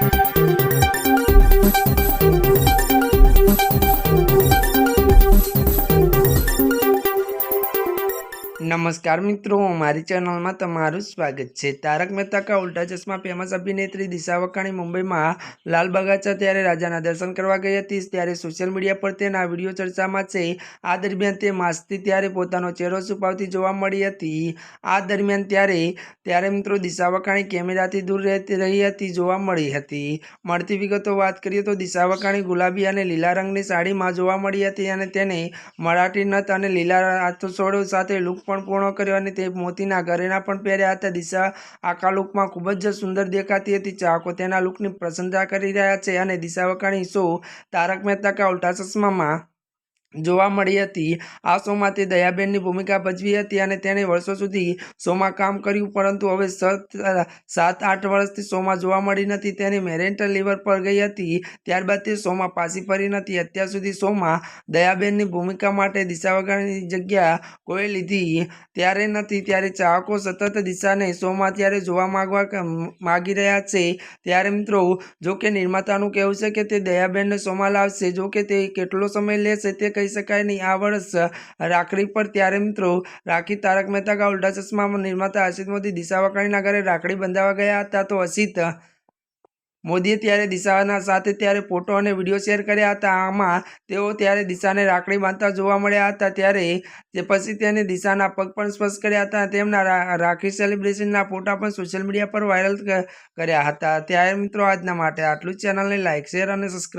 Thank you. નમસ્કાર મિત્રો, મારી ચેનલમાં તમારું સ્વાગત છે. તારક મહેતા કા ઉલ્ટા ચશ્મા ફેમસ અભિનેત્રી દિશા વકાણી મુંબઈમાં લાલ બગાચા ત્યારે રાજાના દર્શન કરવા ગઈ હતી. ત્યારે સોશિયલ મીડિયા પર તેના વીડિયો ચર્ચામાં છે. આ દરમિયાન તે માસથી ત્યારે પોતાનો ચહેરો છુપાવતી જોવા મળી હતી. આ દરમિયાન ત્યારે ત્યારે મિત્રો દિશા વકાણી કેમેરાથી દૂર રહેતી રહી હતી, જોવા મળી હતી. મળતી વિગતો વાત કરીએ તો દિશા વકાણી ગુલાબી અને લીલા રંગની સાડીમાં જોવા મળી હતી અને તેને મરાઠી નથ અને લીલા હાથસોડો સાથે લુક પણ પૂર્ણ કર્યો અને તે મોતીના ઘરેણા પણ પહેર્યા હતા. દિશા આખા લુકમાં ખૂબ જ સુંદર દેખાતી હતી. ચાહકો તેના લુકની પ્રશંસા કરી રહ્યા છે અને દિશા વકાણી શો? તારક મહેતા કા ઉલ્ટા ચશ્મામાં? જોવા મળી હતી. આ શોમાં તે દયાબેનની ભૂમિકા ભજવી હતી અને તેણે વર્ષો સુધી શોમાં કામ કર્યું, પરંતુ હવે સત આઠ વર્ષથી શોમાં જોવા મળી નથી. તેની મેરેન્ટલ લીવર પર ગઈ હતી, ત્યારબાદ તે શોમાં પાછી ફરી નથી. અત્યાર સુધી શોમાં દયાબેનની ભૂમિકા માટે દિશા વગાડીની જગ્યા કોઈ લીધી ત્યારે નથી. ત્યારે ચાહકો સતત દિશાને શોમાં ત્યારે જોવા માંગવા માગી રહ્યા છે. ત્યારે મિત્રો, જો કે નિર્માતાનું કહેવું છે કે તે દયાબેનને શોમાં લાવશે. જો કે તે કેટલો સમય લેશે તે કહી શકાય નહીં. આ વર્ષ રાખડી પર ત્યારે મિત્રો, રાખી તારક મહેતા કા ઉલ્ટા ચશ્મામાં નિર્માતા હર્ષિત મોદી દિશા વકાણીના ઘરે રાખડી બંધાવા ગયા હતા તો હર્ષિત મોદીએ ત્યારે દિશાના સાથે ત્યારે ફોટો અને વીડિયો શેર કર્યા હતા. આમાં તેઓ ત્યારે દિશાને રાખડી બાંધતા જોવા મળ્યા હતા ત્યારે તે પછી તેને દિશાના પગ પણ સ્પર્શ કર્યા હતા. તેમના રાખી સેલિબ્રેશનના ફોટા પણ સોશિયલ મીડિયા પર વાયરલ કર્યા હતા. ત્યારે મિત્રો, આજના માટે આટલું ચેનલને લાઇક શેર અને સબસ્ક્રાઈબ